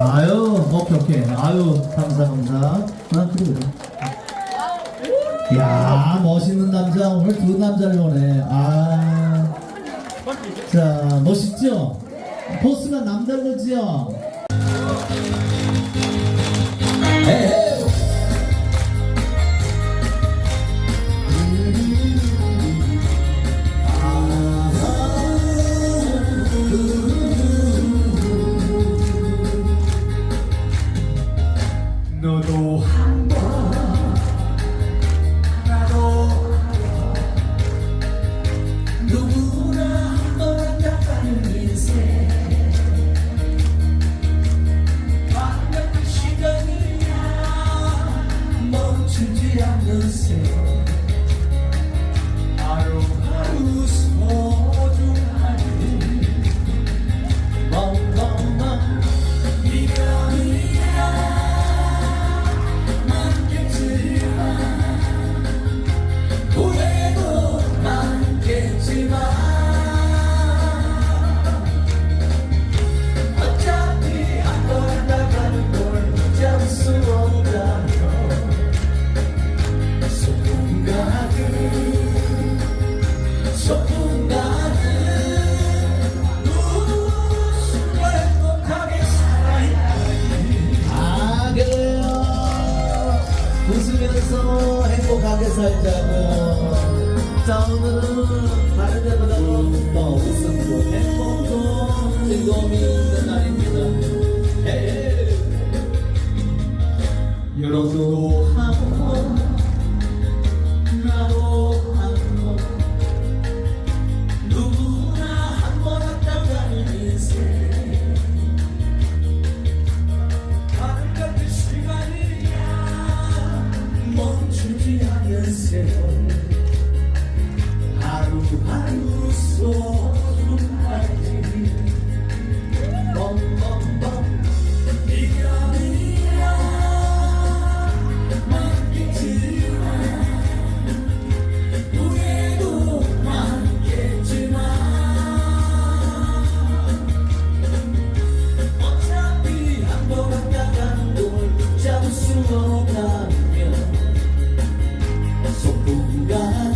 아유, 오케이, 오케이. 아유, 감사, 감사. 아, 그래, 그래. 야 멋있는 남자. 오늘 두 남자를 보네. 아. 자, 멋있죠? 보스가 남다르지요? to the. 행복하게 살자고요 자 오늘은 다른 데보다 더 웃음도 행복도 즐거움이 있는 날입니다 에이. 여러분도 한번 不应